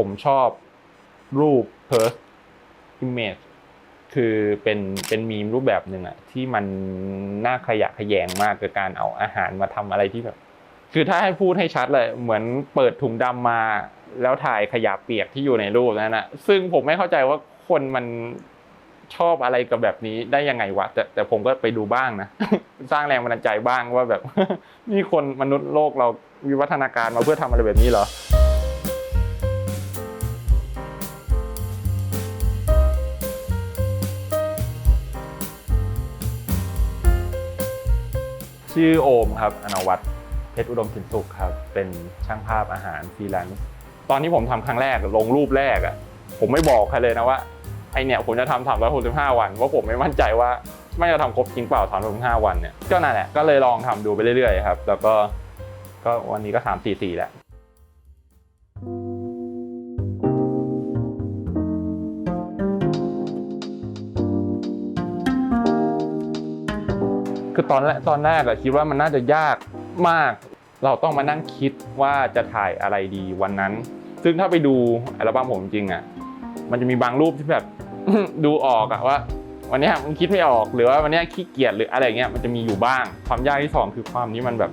ผมชอบรูป Perth Image คือเป็นเป็นมีมรูปแบบหนึ่งอะที่มันน่าขยะขยงมากกับการเอาอาหารมาทำอะไรที่แบบ คือถ้าให้พูดให้ชัดเลย เหมือนเปิดถุงดำมา แล้วถ่ายขยะเปียกที่อยู่ในรูปนั้นนะซึ่งผมไม่เข้าใจว่าคนมันชอบอะไรกับแบบนี้ได้ยังไงวะแต่แต่ผมก็ไปดูบ้างนะ สร้างแรงบันดาลใจบ้างว่าแบบนี่คนมนุษย์โลกเราวิวัฒนาการมาเพื่อทำอะไรแบบนี้เหรอ ชื่อโอมครับอนวัตเพชรอุดมสินสุขครับ เป็นช่างภาพอาหารฟรีแลนซ์ตอนที่ผมทำครั้งแรกลงรูปแรกอะผมไม่บอกใครเลยนะว่าไอเนี่ยผมจะทำสามร้อยหกสิบห้าวันเพราะผมไม่มั่นใจว่าไม่จะทำครบจริงเปล่าสามร้อยหกสิบห้าวันเนี่ยก็นั่นแหละก็เลยลองทำดูไปเรื่อยๆครับแล้วก็ก็วันนี้ก็สามสี่สี่แล้ว คือตอนแรกตอนแรกอะคิดว่ามันน่าจะยากมาก เราต้องมานั่งคิดว่าจะถ่ายอะไรดีวันนั้น ซึ่งถ้าไปดูอัลบั้มผมจริงอะมันจะมีบางรูปที่แบบดูออกอะว่า วันนี้มันคิดไม่ออกหรือว่าวันนี้ขี้เกียจหรืออะไรเงี้ยมันจะมีอยู่บ้าง ความยากที่สองคือความนี้มันแบบ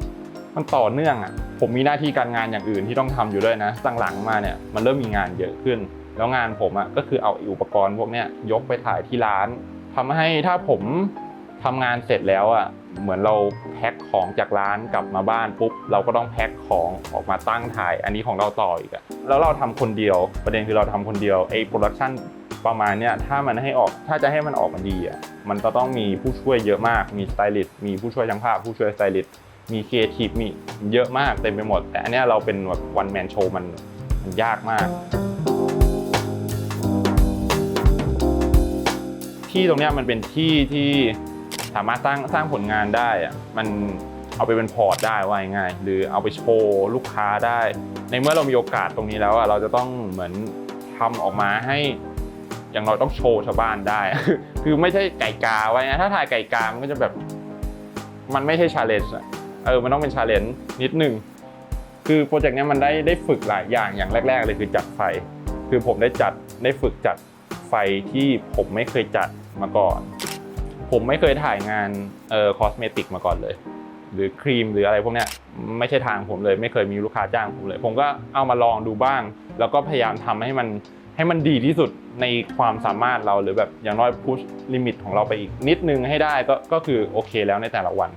มันต่อเนื่องอะผมมีหน้าที่การงานอย่างอื่นที่ต้องทำอยู่ด้วยนะหลังๆมาเนี่ยมันเริ่มมีงานเยอะขึ้น แล้วงานผมอะก็คือเอาอุปกรณ์พวกเนี้ยยกไปถ่ายที่ร้านทำให้ถ้าผม ทำงานเสร็จแล้วอะเหมือนเราแพ็คของจากร้านกลับมาบ้านปุ๊บเราก็ต้องแพ็คของออกมาตั้งถ่าย อันนี้ของเราต่ออีกอะแล้วเราทำคนเดียว ประเด็นคือเราทำคนเดียวไอ้โปรดักชันประมาณเนี้ยถ้ามันให้ออกถ้าจะให้มันออกมาดีอะมันจะต้องมีผู้ช่วยเยอะมากมีสไตลิสต์มีผู้ช่วยช่างภาพผู้ช่วยสไตลิสต์มีครีเอทีฟมีเยอะมากเต็มไปหมด แต่อันเนี้ยเราเป็นแบบวันแมนโชว์มันมันยากมาก ที่ตรงเนี้ยมันเป็นที่ที่ สามารถสร้างสร้างผลงานได้อะมันเอาไปเป็นพอร์ตได้ว่าง่ายหรือเอาไปโชว์ลูกค้าได้ ในเมื่อเรามีโอกาสตรงนี้แล้วอะเราจะต้องเหมือนทำออกมาให้อย่างเราต้องโชว์ชาวบ้านได้ คือไม่ใช่ไก่กาไว้นะถ้าถ่ายไก่กา มันก็จะแบบ มันไม่ใช่ชาเลนจ์เออ มันต้องเป็นชาเลนจ์นิดนึง คือโปรเจกต์นี้มันได้ได้ฝึกหลายอย่างอย่างแรก ๆ เลยคือจัดไฟ คือผมได้จัดได้ฝึกจัดไฟที่ผมไม่เคยจัดมาก่อน ผมไม่เคยถ่ายงานเอ่อคอสเมติกมาก่อนเลย หรือครีมหรืออะไรพวกเนี้ยไม่ใช่ทางผมเลย ไม่เคยมีลูกค้าจ้างผมเลย ผมก็เอามาลองดูบ้าง แล้วก็พยายามทำให้มันให้มันดีที่สุดในความสามารถเราหรือแบบอย่างน้อยพุชลิมิตของเราไปอีกนิดนึงให้ได้ก็ก็คือโอเคแล้วในแต่ละวัน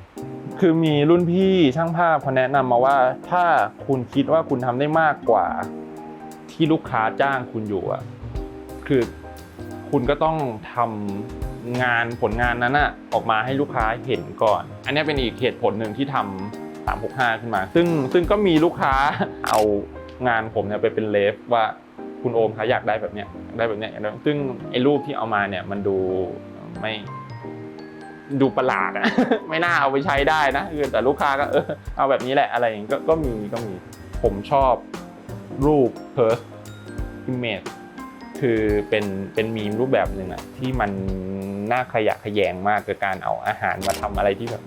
คือมีรุ่นพี่ช่างภาพเขาแนะนำมาว่าถ้าคุณคิดว่าคุณทำได้มากกว่าที่ลูกค้าจ้างคุณอยู่อะคือคุณก็ต้องทำ งานผลงานนั้นอะออกมาให้ลูกค้าเห็นก่อน อันนี้เป็นอีกเหตุผลหนึ่งที่ทำ365 ขึ้นมา ซึ่งซึ่งก็มีลูกค้าเอางานผมเนี่ยไปเป็นเลฟว่าคุณโอมคะอยากได้แบบเนี้ยได้แบบเนี้ยซึ่งไอ้รูปที่เอามาเนี่ยมันดูไม่ดูประหลาดอะไม่น่าเอาไปใช้ได้นะแต่ลูกค้าก็เออเอาแบบนี้แหละอะไรอย่างงี้ก็ก็มีก็มีผมชอบรูป Perth Image คือเป็นเป็นมีมรูปแบบหนึ่งอะที่มันน่าขยะขยงมากกับการเอาอาหารมาทำอะไรที่แบบ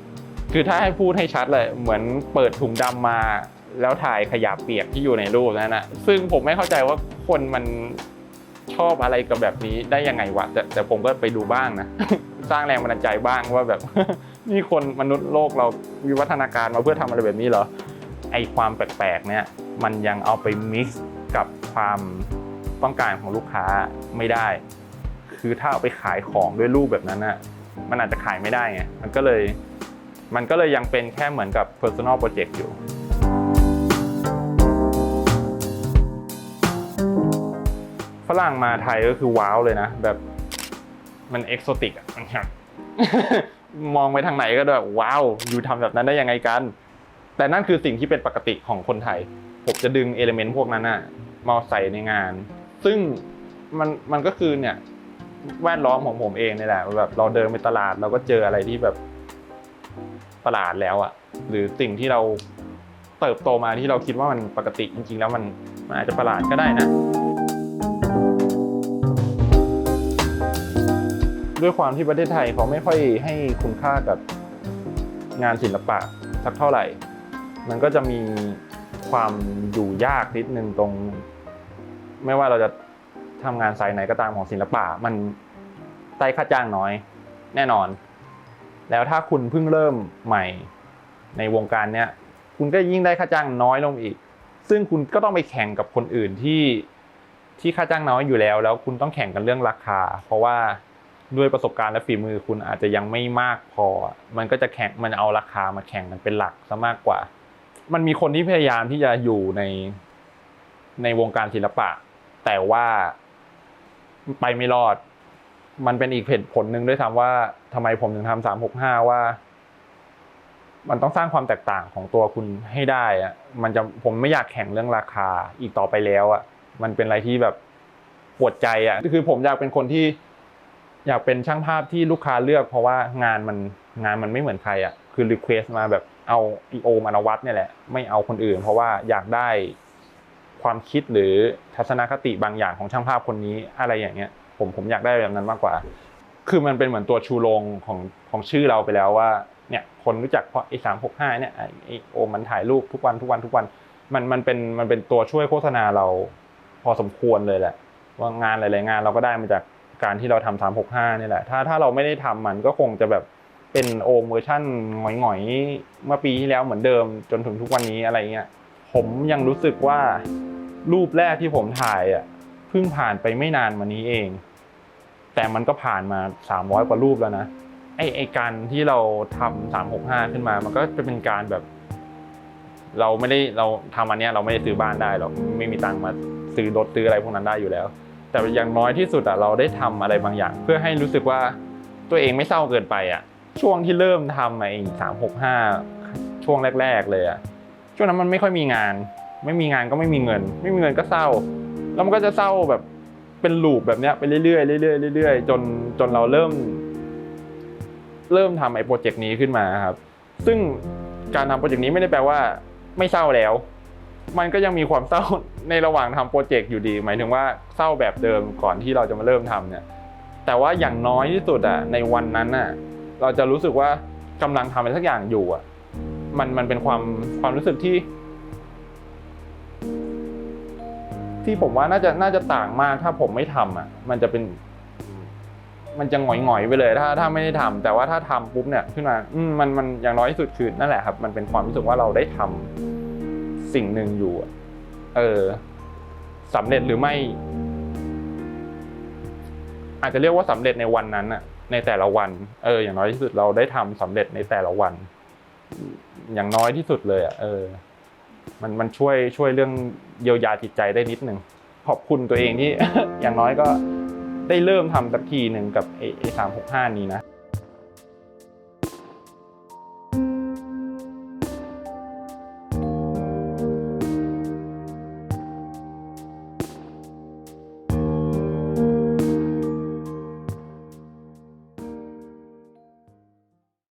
คือถ้าให้พูดให้ชัดเลย เหมือนเปิดถุงดำมา แล้วถ่ายขยะเปียกที่อยู่ในรูปนั้นนะซึ่งผมไม่เข้าใจว่าคนมันชอบอะไรกับแบบนี้ได้ยังไงวะแต่แต่ผมก็ไปดูบ้างนะ สร้างแรงบันดาลใจบ้างว่าแบบนี่คนมนุษย์โลกเราวิวัฒนาการมาเพื่อทำอะไรแบบนี้เหรอไอความแปลกๆเนี่ยมันยังเอาไปมิกซ์กับความ ต้องการของลูกค้าไม่ได้ คือถ้าเอาไปขายของด้วยรูปแบบนั้นน่ะมันอาจจะขายไม่ได้ไงมันก็เลยมันก็เลยยังเป็นแค่เหมือนกับ personal project อยู่ ฝรั่งมาไทยก็คือว้าวเลยนะ แบบมันเอกโซติกอะมันมองไปทางไหนก็แบบว้าว อยู่ทำแบบนั้นได้ยังไงกัน แต่นั่นคือสิ่งที่เป็นปกติของคนไทย ผมจะดึงเอลิเมนต์พวกนั้นน่ะมาใส่ในงาน ซึ่งมันมันก็คือเนี่ยแวดล้อมของผมเองนี่แหละแบบเราเดินไปตลาดเราก็เจออะไรที่แบบประหลาดแล้วอะหรือสิ่งที่เราเติบโตมาที่เราคิดว่ามันปกติจริง ๆ แล้วมันมันอาจจะประหลาดก็ได้นะด้วยความที่ประเทศไทยเขาไม่ค่อยให้คุณค่ากับงานศิลปะสักเท่าไหร่ มันก็จะมีความอยู่ยากนิดนึงตรง ไม่ว่าเราจะทำงานสายไหนก็ตามของศิลปะมันได้ค่าจ้างน้อย แน่นอน แล้วถ้าคุณเพิ่งเริ่มใหม่ในวงการเนี้ยคุณก็ยิ่งได้ค่าจ้างน้อยลงอีก ซึ่งคุณก็ต้องไปแข่งกับคนอื่นที่ที่ค่าจ้างน้อยอยู่แล้ว แล้วคุณต้องแข่งกันเรื่องราคา เพราะว่าด้วยประสบการณ์และฝีมือคุณอาจจะยังไม่มากพอ มันก็จะแข่งมันเอาราคามาแข่งกันเป็นหลักซะมากกว่า มันมีคนที่พยายามที่จะอยู่ในในวงการศิลปะ แต่ว่าไปไม่รอด มันเป็นอีกเหตุผลหนึ่งด้วยซ้ำว่าทำไมผมถึงทำสามหกห้าว่า มันต้องสร้างความแตกต่างของตัวคุณให้ได้อะมันจะผมไม่อยากแข่งเรื่องราคาอีกต่อไปแล้วอะมันเป็นอะไรที่แบบปวดใจอะคือผมอยากเป็นคนที่ อยากเป็นช่างภาพที่ลูกค้าเลือก เพราะว่างานมันงานมันไม่เหมือนใครอะคือรีเควสมาแบบเอาอีโอมานวัตเนี่ยแหละไม่เอาคนอื่น เพราะว่าอยากได้ ความคิดหรือทัศนคติบางอย่างของช่างภาพคนนี้อะไรอย่างเงี้ย ผมผมอยากได้แบบนั้นมากกว่า คือมันเป็นเหมือนตัวชูโรงของของชื่อเราไปแล้วว่าเนี่ยคนรู้จักเพราะไอ้สามหกห้าเนี่ยไอ้ไอ้โอมันถ่ายรูปทุกวันทุกวันทุกวันมันมันเป็นมันเป็นตัวช่วยโฆษณาเราพอสมควรเลยแหละ ว่างานหลาย ๆ งานเราก็ได้มาจากการที่เราทำสามหกห้านี่แหละ ถ้าถ้าเราไม่ได้ทำมันก็คงจะแบบเป็นโอมเวอร์ชั่นหงอยๆเมื่อปีที่แล้วเหมือนเดิมจนถึงทุกวันนี้อะไรเงี้ยผมยังรู้สึกว่า รูปแรกที่ผมถ่ายอะเพิ่งผ่านไปไม่นานมานี้เอง แต่มันก็ผ่านมา 300 กว่ารูปแล้วนะไอไอการที่เราทำสามหกห้าขึ้นมา มันก็จะเป็นการแบบ เราไม่ได้เราทำอันเนี้ยเราไม่ได้ซื้อบ้านได้หรอกไม่มีตังค์มาซื้อรถซื้ออะไรพวกนั้นได้อยู่แล้ว แต่อย่างน้อยที่สุดอะเราได้ทำอะไรบางอย่าง เพื่อให้รู้สึกว่าตัวเองไม่เศร้าเกินไปอะช่วงที่เริ่มทำไอ้สามหกห้าช่วงแรก ๆ เลยอะช่วงนั้นมันไม่ค่อยมีงาน ไม่มีงานก็ไม่มีเงิน ไม่มีเงินก็เศร้า แล้วมันก็จะเศร้าแบบเป็นลูปแบบเนี้ยไปเรื่อยๆเรื่อยๆเรื่อยๆจนจนเราเริ่ม เริ่มทำไอ้โปรเจกต์นี้ขึ้นมาครับ ซึ่งการทำโปรเจกต์นี้ไม่ได้แปลว่า ไม่เศร้าแล้ว มันก็ยังมีความเศร้าในระหว่างทำโปรเจกต์อยู่ดี หมายถึงว่าเศร้าแบบเดิมก่อนที่เราจะมาเริ่มทำเนี่ย แต่ว่าอย่างน้อยที่สุดอะในวันนั้นอะ เราจะรู้สึกว่ากำลังทำอะไรสักอย่างอยู่อะ มันมันเป็นความความรู้สึกที่ ที่ผมว่าน่าจะน่าจะต่างมากถ้าผมไม่ทำอะ มันจะเป็น มันจะหงอยๆไปเลย ถ้าถ้าไม่ได้ทำแต่ว่าถ้าทำปุ๊บเนี่ยขึ้นมาอืมันมันอย่างน้อยที่สุดคือนั่นแหละครับ มันเป็นความรู้สึกว่าเราได้ทำสิ่งหนึ่งอยู่เออสำเร็จหรือไม่ อาจจะเรียกว่าสำเร็จในวันนั้นอะในแต่ละวัน เออ อย่างน้อยที่สุดเราได้ทำสำเร็จในแต่ละวัน อย่างน้อยที่สุดเลยอะเออ มันมันช่วยช่วยเรื่องเยียวยาจิตใจได้นิดหนึ่งขอบคุณตัวเองที่อย่างน้อยก็ได้เริ่มทำสักทีหนึ่งกับไอ้สามหกห้านี้นะ